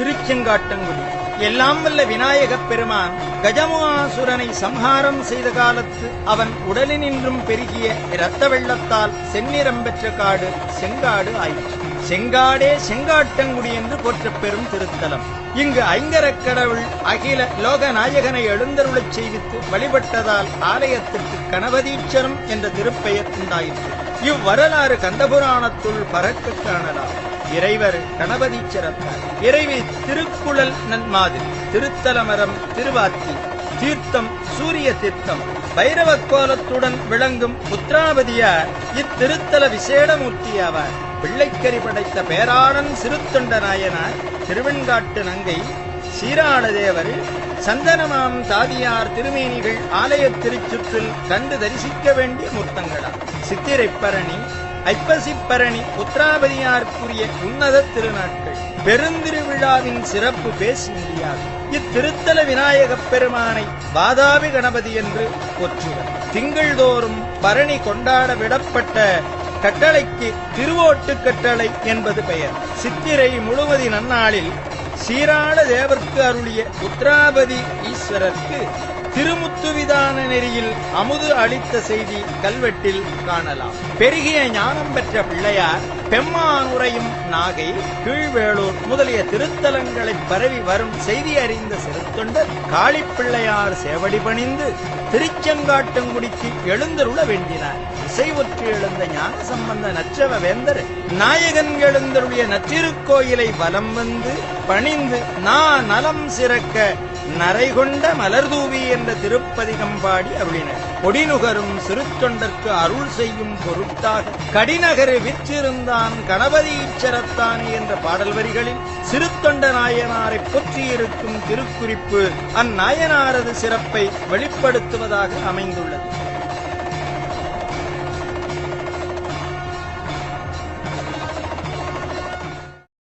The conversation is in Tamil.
திருச்செங்காட்டங்குடி. எல்லாம் வல்ல விநாயகப் பெருமான் கஜமுகாசுரனை சம்ஹாரம் செய்த காலத்து அவன் உடலினின்றும் பெருகிய இரத்த வெள்ளத்தால் செந்நிறம் பெற்ற காடு செங்காடு ஆயிற்று. செங்காடே செங்காட்டங்குடி என்று போற்ற பெரும் திருத்தலம். இங்கு ஐங்கரக் கடவுள் அகில லோக நாயகனை எழுந்தருளச் செய்வித்து வழிபட்டதால் ஆலயத்திற்கு கணபதீச்சரம் என்ற திருப்பெயர் உண்டாயிற்று. இவ்வரலாறு கந்தபுராணத்துள் பறக்க காணலாம். இறைவர் கணபதீச்சரத்தார் இறைவி திருக்குழல் நன்மாது திருத்தலமரம் திருவாத்தி தீர்த்தம் சூரிய தீர்த்தம் பைரவ கோலத்துடன் விளங்கும் புத்திராபதியார் இத்திருத்தல விசேடமூர்த்தி ஆவார். பிள்ளைக்கறி படைத்த பேராளன் சிறுத்தொண்ட நாயனார் திருவெண்காட்டு நங்கை சீராளதேவர் சந்தனமாம் தாதியார் திருமேனிகள் ஆலய திருச்சுற்றில் கண்டு தரிசிக்க வேண்டிய மூர்த்தங்களா சித்திரைப்பரணி ஐப்பசிப்பரணி உத்திராபதியார்க்குரிய உன்னத திருநாட்கள். பெருந்திருவிழாவின் சிறப்பு பேசி முடியாது இத்திருத்தல விநாயகப் பெருமானை பாதாபி கணபதி என்று போற்றுவர் திங்கள்தோறும் பரணி கொண்டாட விடப்பட்ட கட்டளைக்கு திருவோட்டு கட்டளை என்பது பெயர். சித்திரை முழுவதி நன்னாளில் சீராள தேவர்க்கு அருளிய உத்ராபதி ஈஸ்வரருக்கு திருமுத்துவிதான நெறியில் அமுது அளித்த செய்தி கல்வெட்டில் காணலாம். பெருகிய ஞானம் பெற்ற பிள்ளையார் பெம்மானுரையும் நாகை கீழ்வேளூர் முதலிய திருத்தலங்களை பரவி வரும் செய்தி அறிந்த சிறுத்தொண்டர் காளிப்பிள்ளையார் சேவடி பணிந்து திருச்செங்காட்டங்குடிக்கு எழுந்தருள வேண்டினார். இசைவுற்று எழுந்த ஞான சம்பந்த நச்சவ வேந்தர் நாயகன் எழுந்தருளிய நற்றிருக்கோயிலை வலம் வந்து பணிந்து நா நலம் சிறக்க நரைகொண்ட மலர்தூவி என்ற திருப்பதிகம் பாடி அருளினர். கொடிநுகரும் சிறுத்தொண்டர்க்கு அருள் செய்யும் பொருட்டாக கடிநகரு விற்றிருந்தான் கணபதி ஈச்சரத்தானே என்ற பாடல் வரிகளில் சிறுத்தொண்ட நாயனாரை போற்றியிருக்கும் திருக்குறிப்பு அந்நாயனாரது சிறப்பை வெளிப்படுத்துவதாக அமைந்துள்ளது.